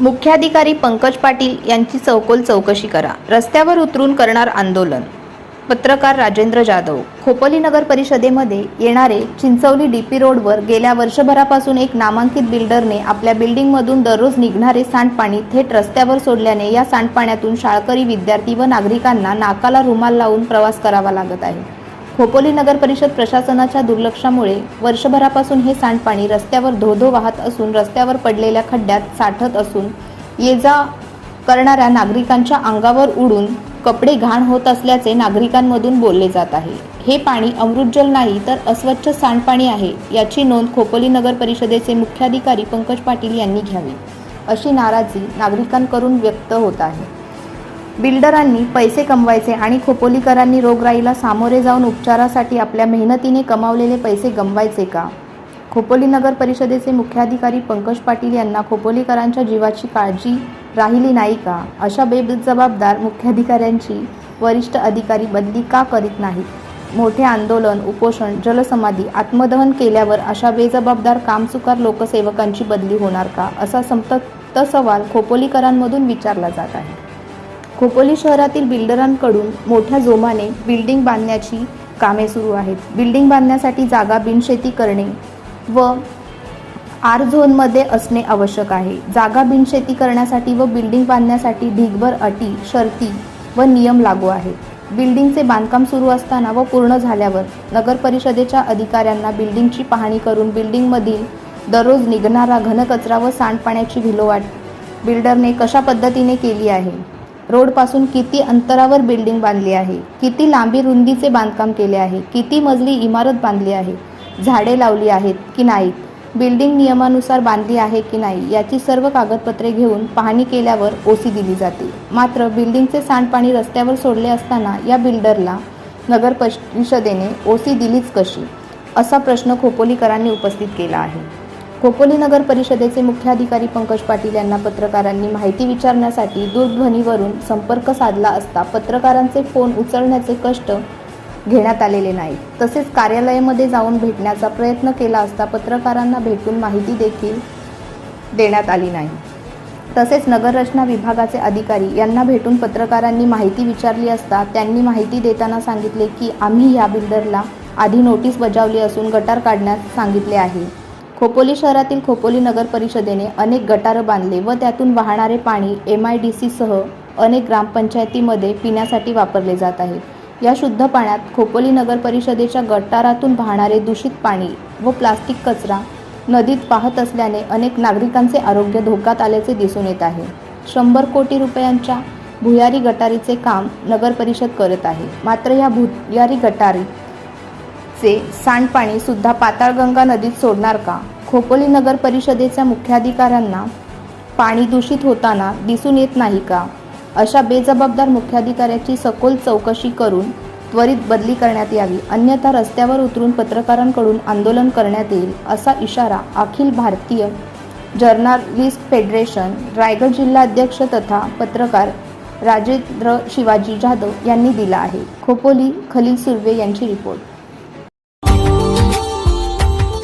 मुख्याधिकारी पंकज पाटील यांची चौकोल चौकशी करा. रस्त्यावर उतरून करणार आंदोलन. पत्रकार राजेंद्र जाधव. खोपोली नगर परिषदेमध्ये येणारे चिंचवली डी पी रोडवर गेल्या वर्षभरापासून एक नामांकित बिल्डरने आपल्या बिल्डिंगमधून दररोज निघणारे सांडपाणी थेट रस्त्यावर सोडल्याने या सांडपाण्यातून शाळकरी विद्यार्थी व नागरिकांना नाकाला रुमाल लावून प्रवास करावा लागत आहे. खोपोली नगर परिषद प्रशासनाच्या दुर्लक्षामुळे वर्षभरापासून हे सांडपाणी रस्त्यावर धोधो वाहत असून रस्त्यावर पडलेल्या खड्ड्यात साठत असून ये जा करणाऱ्या नागरिकांच्या अंगावर उडून कपडे घाण होत असल्याचे नागरिकांमधून बोलले जात आहे. हे पाणी अमृतजल नाही तर अस्वच्छ सांडपाणी आहे याची नोंद खोपोली नगर परिषदेचे मुख्याधिकारी पंकज पाटील यांनी घ्यावी. अशी नाराजी नागरिकांकडून व्यक्त होत आहे. बिल्डरांनी पैसे कमवायचे आणि खोपोलीकरांनी रोगराईला सामोरे जाऊन उपचारासाठी आपल्या मेहनतीने कमावलेले पैसे गमवायचे का? खोपोली नगर परिषदेचे मुख्याधिकारी पंकज पाटील यांना खोपोलीकरांच्या जीवाची काळजी राहिली नाही का? अशा बेजबाबदार मुख्याधिकाऱ्यांची वरिष्ठ अधिकारी बदली का करीत नाहीत? मोठे आंदोलन उपोषण जलसमाधी आत्मदहन केल्यावर अशा बेजबाबदार कामचुकार लोकसेवकांची बदली होणार का? असा संतप्त सवाल खोपोलीकरांमधून विचारला जात आहे. खोपोली शहरातील बिल्डरांकडून मोठ्या जोमाने बिल्डिंग बांधण्याची कामे सुरू आहेत. बिल्डिंग बांधण्यासाठी जागा बिनशेती करणे व आर झोनमध्ये असणे आवश्यक आहे. जागा बिनशेती करण्यासाठी व बिल्डिंग बांधण्यासाठी ढिगभर अटी शर्ती व नियम लागू आहेत. बिल्डिंगचे बांधकाम सुरू असताना व पूर्ण झाल्यावर नगर परिषदेच्या अधिकाऱ्यांना बिल्डिंगची पाहणी करून बिल्डिंगमधील दररोज निघणारा घनकचरा व सांडपाण्याची भिलोवाट बिल्डरने कशा पद्धतीने केली आहे? रोडपासून किती अंतरावर बिल्डिंग बांधली आहे? किती लांबी रुंदीचे बांधकाम केले आहे? किती मजली इमारत बांधली आहे? झाडे लावली आहेत की नाहीत? बिल्डिंग नियमानुसार बांधली आहे की नाही? याची सर्व कागदपत्रे घेऊन पाहणी केल्यावर ओसी दिली जाते. मात्र बिल्डिंगचे सांडपाणी रस्त्यावर सोडले असताना या बिल्डरला नगर परिषदेने ओसी दिलीच कशी? असा प्रश्न खोपोलीकरांनी उपस्थित केला आहे. खोपोली नगर परिषदेचे मुख्याधिकारी पंकज पाटील यांना पत्रकारांनी माहिती विचारण्यासाठी दूरध्वनीवरून संपर्क साधला असता पत्रकारांचे फोन उचलण्याचे कष्ट घेण्यात आलेले नाही तसेच कार्यालयामध्ये जाऊन भेटण्याचा प्रयत्न केला असता पत्रकारांना भेटून माहिती देखील देण्यात आली नाही. तसेच नगररचना विभागाचे अधिकारी यांना भेटून पत्रकारांनी माहिती विचारली असता त्यांनी माहिती देताना सांगितले की आम्ही या बिल्डरला आधी नोटीस बजावली असून गटार काढण्यास सांगितले आहे. खोपोली शहरातील खोपोली नगर परिषदेने अनेक गटारं बांधले व त्यातून वाहणारे पाणी एम आय डी सीसह अनेक ग्रामपंचायतीमध्ये पिण्यासाठी वापरले जात आहे. या शुद्ध पाण्यात खोपोली नगर परिषदेच्या गटारातून वाहणारे दूषित पाणी व प्लास्टिक कचरा नदीत वाहत असल्याने अनेक नागरिकांचे आरोग्य धोक्यात आल्याचे दिसून येत आहे. शंभर कोटी रुपयांच्या भुयारी गटारीचे काम नगर परिषद करत आहे. मात्र या भुयारी गटारी चे सांडपाणी सुद्धा पाताळगंगा नदीत सोडणार का? खोपोली नगर परिषदेच्या मुख्याधिकाऱ्यांना पाणी दूषित होताना दिसून येत नाही का? अशा बेजबाबदार मुख्याधिकाऱ्याची सखोल चौकशी करून त्वरित बदली करण्यात यावी अन्यथा रस्त्यावर उतरून पत्रकारांकडून आंदोलन करण्यात येईल असा इशारा अखिल भारतीय जर्नालिस्ट फेडरेशन रायगड जिल्हाध्यक्ष तथा पत्रकार राजेंद्र शिवाजी जाधव यांनी दिला आहे. खोपोली खलील सुर्वे यांची report.